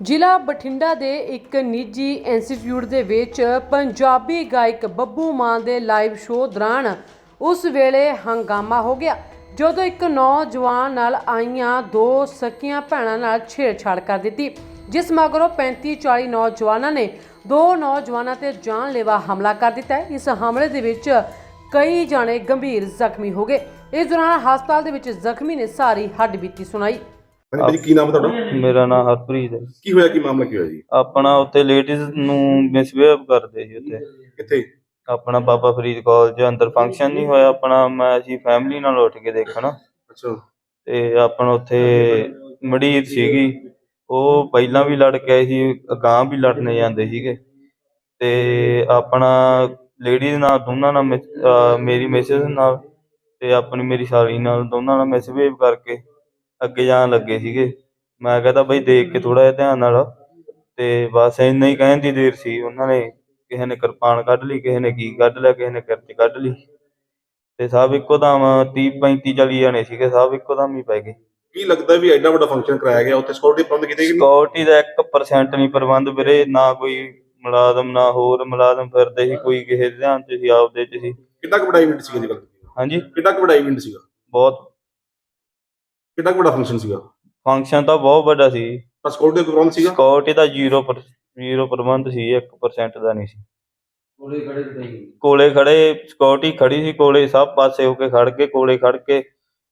ਜ਼ਿਲ੍ਹਾ ਬਠਿੰਡਾ ਦੇ ਇੱਕ ਨਿੱਜੀ ਇੰਸਟੀਚਿਊਟ ਦੇ ਵਿੱਚ ਪੰਜਾਬੀ ਗਾਇਕ ਬੱਬੂ ਮਾਨ ਦੇ ਲਾਈਵ ਸ਼ੋਅ ਦੌਰਾਨ ਉਸ ਵੇਲੇ ਹੰਗਾਮਾ ਹੋ ਗਿਆ, ਜਦੋਂ ਇੱਕ ਨੌਜਵਾਨ ਨਾਲ ਆਈਆਂ ਦੋ ਸਕੀਆਂ ਭੈਣਾਂ ਨਾਲ ਛੇੜਛਾੜ ਕਰ ਦਿੱਤੀ, ਜਿਸ ਮਗਰੋਂ 35 40 ਨੌਜਵਾਨਾਂ ਨੇ ਦੋ ਨੌਜਵਾਨਾਂ ਤੇ ਜਾਨਲੇਵਾ ਹਮਲਾ ਕਰ ਦਿੱਤਾ। ਇਸ ਹਮਲੇ ਦੇ ਵਿੱਚ ਕਈ ਜਾਣੇ ਗੰਭੀਰ ਜ਼ਖਮੀ ਹੋ ਗਏ। ਇਸ ਦੌਰਾਨ ਹਸਪਤਾਲ ਦੇ ਵਿੱਚ ਜ਼ਖਮੀ ਨੇ ਸਾਰੀ ਹੱਡਬੀਤੀ ਸੁਣਾਈ। ਹਾਂਜੀ ਭਾਜੀ ਕੀ ਨਾਮ ਹੈ ਤੁਹਾਡਾ? ਮੇਰਾ ਨਾਮ ਹਰਪ੍ਰੀਤ ਹੈ। ਕੀ ਹੋਇਆ ਕੀ ਮਾਮਲਾ ਕੀ ਹੋਇਆ ਜੀ? ਆਪਣਾ ਉੱਥੇ ਲੇਡੀਜ਼ ਨੂੰ ਮਿਸਬਿਹੇਵ ਕਰਦੇ ਸੀ ਉੱਥੇ। ਕਿੱਥੇ? ਆਪਣਾ ਬਾਬਾ ਫਰੀਦ ਕਾਲਜ ਅੰਦਰ ਫੰਕਸ਼ਨ ਨਹੀਂ ਹੋਇਆ ਆਪਣਾ ਮੈਂ ਅਸੀਂ ਫੈਮਿਲੀ ਨਾਲ ਉੱਠ ਕੇ ਦੇਖਣਾ। ਅੱਛਾ। ਤੇ ਆਪਣਾ ਉੱਥੇ ਮੜੀਰ ਸੀਗੀ। ਉਹ ਪਹਿਲਾਂ ਵੀ ਲੜ ਕੇ ਆਏ ਸੀ ਅਗਾਂਹ ਵੀ ਲੜਨੇ ਜਾਂਦੇ ਸੀਗੇ। ਤੇ ਆਪਣਾ ਲੇਡੀਜ਼ ਨਾਲ ਦੋਨਾਂ ਨਾਲ ਮਿਸ- ਅਹ ਮੇਰੀ ਮਿਸਿਸ ਨਾਲ ਤੇ ਆਪਣੀ ਮੇਰੀ ਸਾਲੀ ਨਾਲ ਦੋਨਾਂ ਨਾਲ ਮਿਸਬਿਹੇਵ ਕਰਕੇ ਅੱਗੇ ਜਾਣ ਲੱਗੇ ਸੀਗੇ। ਮੈਂ ਕਹਿੰਦਾ ਬਈ ਦੇਖ ਕੇ ਥੋੜਾ ਜਿਹਾ ਧਿਆਨ ਨਾਲ ਤੇ ਬਸ ਇੰਨਾ ਹੀ ਕਹਿਣ ਦੀ ਦੇਰ ਸੀ। ਉਹਨਾਂ ਨੇ ਕਿਸੇ ਨੇ ਕਿਰਪਾਨ ਕੱਢ ਲਈ ਕਿਸੇ ਨੇ ਕੀ ਕੱਢ ਲਿਆ ਕਿਸੇ ਨੇ ਕਿਰਚ ਕੱਢ ਲਈ। ਤੇ ਸਭ ਇੱਕੋ ਦਮ 30 35 40 ਜਣੇ ਸੀਗੇ। ਸਭ ਇੱਕੋ ਦਮ ਹੀ ਪੈ ਗਏ। ਕੀ ਲੱਗਦਾ ਵੀ ਐਡਾ ਵੱਡਾ ਫੰਕਸ਼ਨ ਕਰਾਇਆ ਗਿਆ? ਉੱਥੇ ਸਿਕਿਉਰਿਟੀ ਪ੍ਰਬੰਧ ਕੀਤੇ ਗਏ ਨਹੀਂ? ਸਿਕਿਉਰਿਟੀ ਦਾ 1% ਨਹੀਂ ਪ੍ਰਬੰਧ ਵੀਰੇ। ਨਾ ਕੋਈ ਮੁਲਾਜ਼ਮ ਨਾ ਹੋਰ ਮੁਲਾਜ਼ਮ ਫਿਰਦੇ ਸੀ। ਕੋਈ ਕਿਸੇ ਦੇ ਧਿਆਨ ਚ ਸੀ ਆਪਦੇ ਚ ਸੀ। ਕਿੰਨਾ ਕੁ ਵੱਡਾ ਇਵੈਂਟ ਸੀਗਾ ਜੀ ਗੱਲ ਹਾਂਜੀ। ਕਿੰਨਾ ਕੁ ਵੱਡਾ ਇਵੈਂਟ ਸੀਗਾ? ਬਹੁਤ ਕਿੰਨਾ ਕੁ ਵੱਡਾ ਫੰਕਸ਼ਨ ਸੀਗਾ? ਫੰਕਸ਼ਨ ਤਾਂ ਬਹੁਤ ਵੱਡਾ ਸੀ। ਤਾਂ ਸਿਕਿਉਰਿਟੀ ਦਾ ਪ੍ਰਬੰਧ ਸੀਗਾ? ਸਿਕਿਉਰਿਟੀ ਦਾ 0% ਜ਼ੀਰੋ ਪ੍ਰਬੰਧ ਸੀ 1% ਦਾ ਨਹੀਂ ਸੀ। ਕੋਲੇ ਖੜੇ ਸਿਕਿਉਰਿਟੀ ਖੜੀ ਸੀ ਕੋਲੇ ਸਭ ਪਾਸੇ ਹੋ ਕੇ ਖੜ ਕੇ ਕੋਲੇ ਖੜ ਕੇ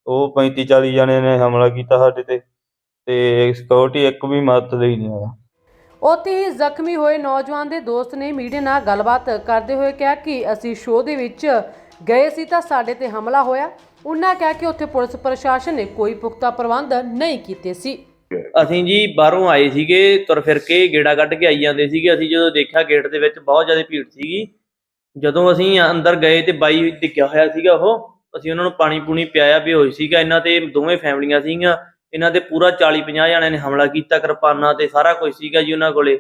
ਉਹ 35 40 ਜਣੇ ਨੇ ਹਮਲਾ ਕੀਤਾ ਸਾਡੇ ਤੇ ਤੇ ਸਿਕਿਉਰਿਟੀ ਇੱਕ ਵੀ ਮਦਦ ਲਈ ਨਹੀਂ ਆਇਆ। ਉੱਥੇ ਹੀ ਜ਼ਖਮੀ ਹੋਏ ਨੌਜਵਾਨ ਦੇ ਦੋਸਤ ਨੇ ਮੀਡੀਆ ਨਾਲ ਗੱਲਬਾਤ ਕਰਦੇ ਹੋਏ ਕਿਹਾ ਕਿ ਅਸੀਂ ਸ਼ੋਅ ਦੇ ਵਿੱਚ ਗਏ ਸੀ ਤਾਂ ਸਾਡੇ ਤੇ ਹਮਲਾ ਹੋਇਆ। ਉਹਨਾਂ ਕਿਹਾ ਕਿ ਉੱਥੇ ਪੁਲਿਸ ਪ੍ਰਸ਼ਾਸਨ ਨੇ ਕੋਈ ਪੁਖਤਾ ਪ੍ਰਬੰਧ ਨਹੀਂ ਕੀਤੇ ਸੀ। ਅਸੀਂ ਜੀ ਬਾਹਰੋਂ ਆਏ ਸੀਗੇ, ਤੁਰ ਫਿਰ ਕੇ ਗੇੜਾ ਕੱਢ ਕੇ ਆਈ ਜਾਂਦੇ ਸੀਗੇ। ਅਸੀਂ ਜਦੋਂ ਦੇਖਿਆ ਗੇਟ ਦੇ ਵਿੱਚ ਬਹੁਤ ਜ਼ਿਆਦਾ ਭੀੜ ਸੀਗੀ। ਜਦੋਂ ਅਸੀਂ ਅੰਦਰ ਗਏ ਤੇ ਬਾਈ ਟਿਕਿਆ ਹੋਇਆ ਸੀਗਾ ਉਹ, ਅਸੀਂ ਉਹਨਾਂ ਨੂੰ ਪਾਣੀ ਪੂਣੀ ਪਿਆਇਆ ਹੋਈ ਸੀਗਾ। ਇਹਨਾਂ ਤੇ ਦੋਵੇਂ ਫੈਮਲੀਆਂ ਸੀਗੀਆਂ। ਇਹਨਾਂ ਤੇ ਪੂਰਾ 40 50 ਜਣਿਆਂ ਨੇ ਹਮਲਾ ਕੀਤਾ, ਕਿਰਪਾਨਾਂ ਤੇ ਸਾਰਾ ਕੁਝ ਸੀਗਾ ਜੀ ਉਹਨਾਂ ਕੋਲੇ।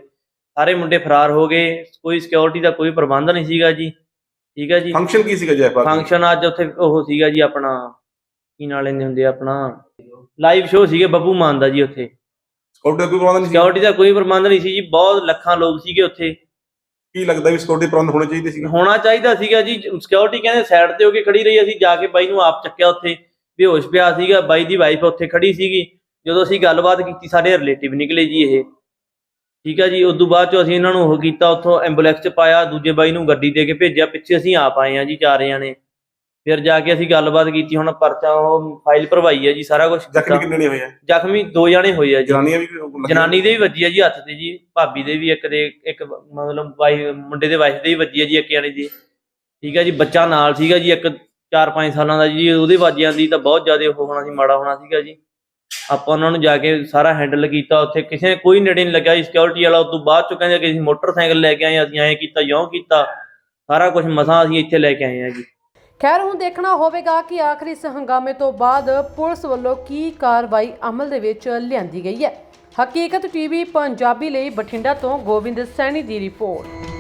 ਸਾਰੇ ਮੁੰਡੇ ਫਰਾਰ ਹੋ ਗਏ। ਕੋਈ ਸਿਕਿਉਰਿਟੀ ਦਾ ਕੋਈ ਪ੍ਰਬੰਧ ਨਹੀਂ ਸੀਗਾ ਜੀ। ਠੀਕ ਹੈ ਜੀ। ਫੰਕਸ਼ਨ ਕੀ ਸੀਗਾ ਜੈਪਾਲ ਫੰਕਸ਼ਨ ਅੱਜ ਉੱਥੇ ਉਹ ਸੀਗਾ ਜੀ ਆਪਣਾ ਕੀ ਨਾਲ ਲੈਂਦੇ ਹੁੰਦੇ ਆ ਆਪਣਾ? ਲਾਈਵ ਸ਼ੋਅ ਸੀਗੇ ਬੱਬੂ ਮਾਨ ਦਾ ਜੀ ਉੱਥੇ। ਸਿਕਿਉਰਿਟੀ ਦਾ ਕੋਈ ਪ੍ਰਬੰਧ ਨਹੀਂ ਸੀ? ਸਿਕਿਉਰਿਟੀ ਦਾ ਕੋਈ ਪ੍ਰਬੰਧ ਨਹੀਂ ਸੀ ਜੀ ਬਹੁਤ ਲੱਖਾਂ ਲੋਕ ਸੀਗੇ ਉੱਥੇ। ਕੀ ਲੱਗਦਾ ਵੀ ਸਿਕਿਉਰਿਟੀ ਪ੍ਰਬੰਧ ਹੋਣੇ ਚਾਹੀਦੇ ਸੀਗੇ? ਹੋਣਾ ਚਾਹੀਦਾ ਸੀਗਾ ਜੀ ਸਿਕਿਉਰਿਟੀ ਕਹਿੰਦੇ ਸਾਈਡ ਤੇ ਹੋ ਕੇ ਖੜੀ ਰਹੀ ਅਸੀਂ ਜਾ ਕੇ ਬਾਈ ਨੂੰ ਆਪ ਚੱਕਿਆ ਉੱਥੇ। ਬੇਹੋਸ਼ ਪਿਆ ਸੀਗਾ ਬਾਈ ਦੀ ਵਾਈਫ ਉੱਥੇ ਖੜੀ ਸੀਗੀ। ਜਦੋਂ ਅਸੀਂ ਗੱਲਬਾਤ ਕੀਤੀ ਸਾਡੇ ਰਿਲੇਟਿਵ ਨਿਕਲੇ ਜੀ ਇਹ। ਠੀਕ ਆ ਜੀ ਉਸ ਤੋਂ ਬਾਅਦ ਚੋਂ ਅਸੀਂ ਇਹਨਾਂ ਨੂੰ ਉਹ ਕੀਤਾ ਉੱਥੋਂ ਐਂਬੂਲੈਂਸ 'ਚ ਪਾਇਆ ਦੂਜੇ ਬਾਈ ਨੂੰ ਗੱਡੀ ਦੇ ਕੇ ਭੇਜਿਆ ਪਿੱਛੇ ਅਸੀਂ ਆਪ ਆਏ ਆ ਜੀ ਚਾਰ ਜਣੇ। ਫਿਰ ਜਾ ਕੇ ਅਸੀਂ ਗੱਲਬਾਤ ਕੀਤੀ ਹੁਣ ਪਰਚਾ ਉਹ ਫਾਈਲ ਭਰਵਾਈ ਹੈ ਜੀ ਸਾਰਾ ਕੁਝ ਜ਼ਖਮੀ ਕਿੰਨੇ ਨੇ ਹੋਏ ਆ? ਜ਼ਖਮੀ ਦੋ ਜਣੇ ਹੋਏ ਆ ਜੀ। ਜਨਾਨੀਆਂ ਵੀ? ਜਨਾਨੀ ਦੇ ਵੀ ਵੱਜੀ ਆ ਜੀ ਹੱਥ ਤੇ ਜੀ ਭਾਬੀ ਦੇ ਵੀ ਇੱਕ ਦੇ ਇੱਕ ਮਤਲਬ ਵਾਈ ਮੁੰਡੇ ਦੇ ਵਾਈਫ ਦੇ ਵੀ ਵੱਜੀ ਆ ਜੀ ਇੱਕ ਜਣੇ ਦੀ। ਠੀਕ ਹੈ ਜੀ ਬੱਚਾ ਨਾਲ ਸੀਗਾ ਜੀ ਇੱਕ 4-5 ਸਾਲਾਂ ਦਾ ਜੀ ਉਹਦੇ ਵੱਜਿਆਂ ਦੀ ਤਾਂ ਬਹੁਤ ਜ਼ਿਆਦਾ ਉਹ ਹੋਣਾ ਸੀ ਮਾੜਾ ਹੋਣਾ ਸੀਗਾ ਜੀ। ਆਪਾਂ ਉਹਨਾਂ ਨੂੰ ਜਾ ਕੇ ਸਾਰਾ ਹੈਂਡਲ ਕੀਤਾ, ਉੱਥੇ ਕਿਸੇ ਕੋਈ ਨੇੜੇ ਨਹੀਂ ਲੱਗਾ ਸਿਕਿਉਰਿਟੀ ਵਾਲਾ ਉਸ ਤੋਂ ਬਾਅਦ ਚੋਂ ਕਹਿੰਦੇ ਕਿ ਅਸੀਂ ਮੋਟਰਸਾਈਕਲ ਲੈ ਕੇ ਆਏ ਅਸੀਂ ਐਂ ਕੀਤਾ, ਯੋਂ ਕੀਤਾ, ਸਾਰਾ ਕੁਝ ਮਸਾਂ ਅਸੀਂ ਇੱਥੇ ਲੈ ਕੇ ਆਏ ਹਾਂ ਜੀ। ਖੈਰ, ਹੁਣ ਦੇਖਣਾ ਹੋਵੇਗਾ ਕਿ ਆਖਰੀ ਇਸ ਹੰਗਾਮੇ ਤੋਂ ਬਾਅਦ ਪੁਲਿਸ ਵੱਲੋਂ ਕੀ ਕਾਰਵਾਈ ਅਮਲ ਦੇ ਵਿੱਚ ਲਿਆਂਦੀ ਗਈ ਹੈ। ਹਕੀਕਤ ਟੀਵੀ ਪੰਜਾਬੀ ਲਈ ਬਠਿੰਡਾ ਤੋਂ ਗੋਬਿੰਦ ਸੈਣੀ ਦੀ ਰਿਪੋਰਟ।